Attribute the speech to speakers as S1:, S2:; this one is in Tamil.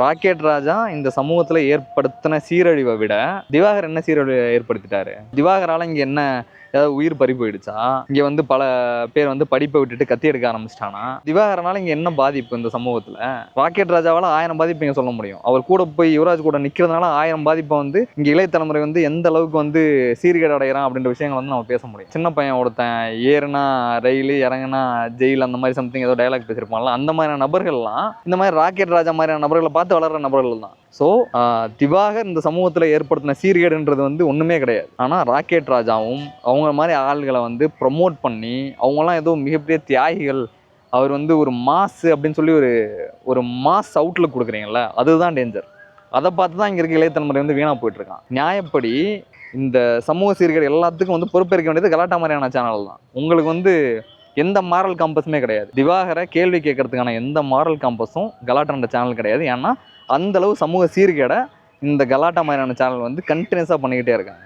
S1: ராக்கெட் ராஜா இந்த சமூகத்தில் ஏற்படுத்தின சீரழிவை விட திவாகர் என்ன சீரழிவை ஏற்படுத்திட்டாரு? திவாகரால் இங்கே என்ன ஏதாவது உயிர் பறி போயிடுச்சா? இங்கே வந்து பல பேர் வந்து படிப்பை விட்டுட்டு கத்தி எடுக்க ஆரம்பிச்சிட்டானா? திவாகரனால இங்கே என்ன பாதிப்பு இந்த சமூகத்தில்? ராக்கெட் ராஜாவால் ஆயிரம் பாதிப்பு இங்கே சொல்ல முடியும். அவர் கூட போய் யுவராஜ் கூட நிற்கிறதுனால ஆயிரம் பாதிப்பை வந்து இங்கே இளைய தலைமுறை வந்து எந்த அளவுக்கு வந்து சீர்கேடு அடைகிறான் அப்படின்ற விஷயங்கள் வந்து நம்ம பேச முடியும். சின்ன பையன் ஒருத்தன் ஏறுனா ரயில் இறங்குனா ஜெயில் அந்த மாதிரி சம்திங் ஏதோ டயலாக் பேசியிருப்பான்ல. அந்த மாதிரியான நபர்கள்லாம் இந்த மாதிரி ராக்கெட் ராஜா மாதிரியான நபர்களை பார்த்து வளர்கிற நபர்கள் தான். ஸோ திவாகர் இந்த சமூகத்தில் ஏற்படுத்தின சீர்கேடுன்றது வந்து ஒன்றுமே கிடையாது. ஆனால் ராக்கெட் ராஜாவும் அவங்க மாதிரி ஆள்களை வந்து ப்ரொமோட் பண்ணி அவங்களாம் ஏதோ மிகப்பெரிய தியாகிகள் அவர் வந்து ஒரு மாஸ் அப்படின்னு சொல்லி ஒரு ஒரு மாஸ் அவுட்லுக் கொடுக்குறீங்கள அதுதான் டேஞ்சர் அதை பார்த்து தான் இங்கே இருக்க இளையத்தலைமுறை வந்து வீணாக போயிட்டுருக்கான் நியாயப்படி இந்த சமூக சீர்கேடு எல்லாத்துக்கும் வந்து பொறுப்பேற்க வேண்டியது கலாட்டா மாதிரியான சேனல் தான். உங்களுக்கு வந்து எந்த மாரல் காம்பஸுமே கிடையாது. திவாகரை கேள்வி கேட்கறதுக்கான எந்த மாரல் காம்பஸும் கலாட்டான்ற சேனல் கிடையாது. ஏன்னா அந்தளவு சமூக சீர்கேடை இந்த கலாட்டா மாதிரியான சேனல் வந்து கண்டினியூஸாக பண்ணிக்கிட்டே இருக்காங்க.